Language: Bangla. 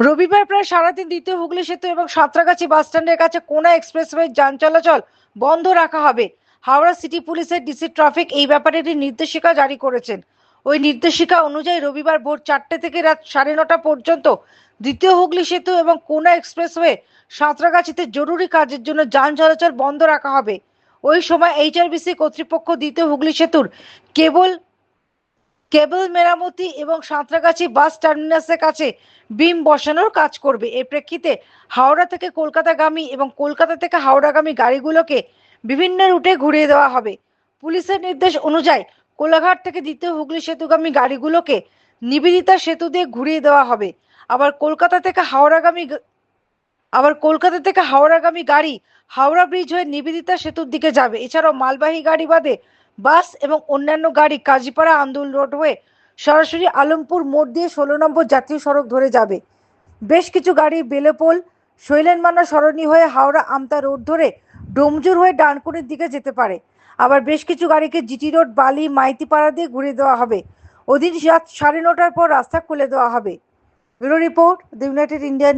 রবিবার প্রায় সারাদিন দ্বিতীয় হুগলি সেতু এবং সাঁতরাগাছি বাস স্ট্যান্ডের কাছে কোনা এক্সপ্রেসওয়ে যান চলাচল বন্ধ রাখা হবে। হাওড়া সিটি পুলিশের ডিসি ট্রাফিক এই ব্যাপারে একটি নির্দেশিকা জারি করেছেন। ওই নির্দেশিকা অনুযায়ী রবিবার ভোর চারটে থেকে রাত সাড়ে নটা পর্যন্ত দ্বিতীয় হুগলি সেতু এবং কোনা এক্সপ্রেসওয়ে সাঁতরাগাছিতে জরুরি কাজের জন্য যান চলাচল বন্ধ রাখা হবে। ওই সময় এইচআরবিসি কর্তৃপক্ষ দ্বিতীয় হুগলি সেতুর কেবল কেবল মেরামতি এবং সাঁতরাগাছি বাস টার্মিনাসের কাছে বিম বসানোর কাজ করবে। এর প্রেক্ষিতে হাওড়া থেকে কলকাতাগামী এবং কলকাতা থেকে হাওড়াগামী গাড়িগুলোকে বিভিন্ন রুটে ঘুরিয়ে দেওয়া হবে। পুলিশের নির্দেশ অনুযায়ী কোলাঘাট থেকে দ্বিতীয় হুগলি সেতুগামী গাড়িগুলোকে নিবেদিতা সেতু দিয়ে ঘুরিয়ে দেওয়া হবে। আবার কলকাতা থেকে হাওড়াগামী আবার কলকাতা থেকে হাওড়াগামী গাড়ি হাওড়া ব্রিজ হয়ে নিবেদিতা সেতুর দিকে যাবে। এছাড়াও মালবাহী গাড়ি বাদে বাস এবং অন্যান্য গাড়ি কাজীপাড়া আন্দোল রোড হয়ে সরাসরি আলমপুর মোড় দিয়ে ষোলো নম্বর জাতীয় সড়ক ধরে যাবে। বেশ কিছু গাড়ি বেলেপোল, শৈলেনমানা সরণি হয়ে হাওড়া আমতা রোড ধরে ডোমজুর হয়ে ডানকুনির দিকে যেতে পারে। আবার বেশ কিছু গাড়িকে জিটি রোড, বালি, মাইতিপাড়া দিয়ে ঘুরে দেওয়া হবে। ওদিন রাত সাড়ে নটার পর রাস্তা খুলে দেওয়া হবে। Bureau report United India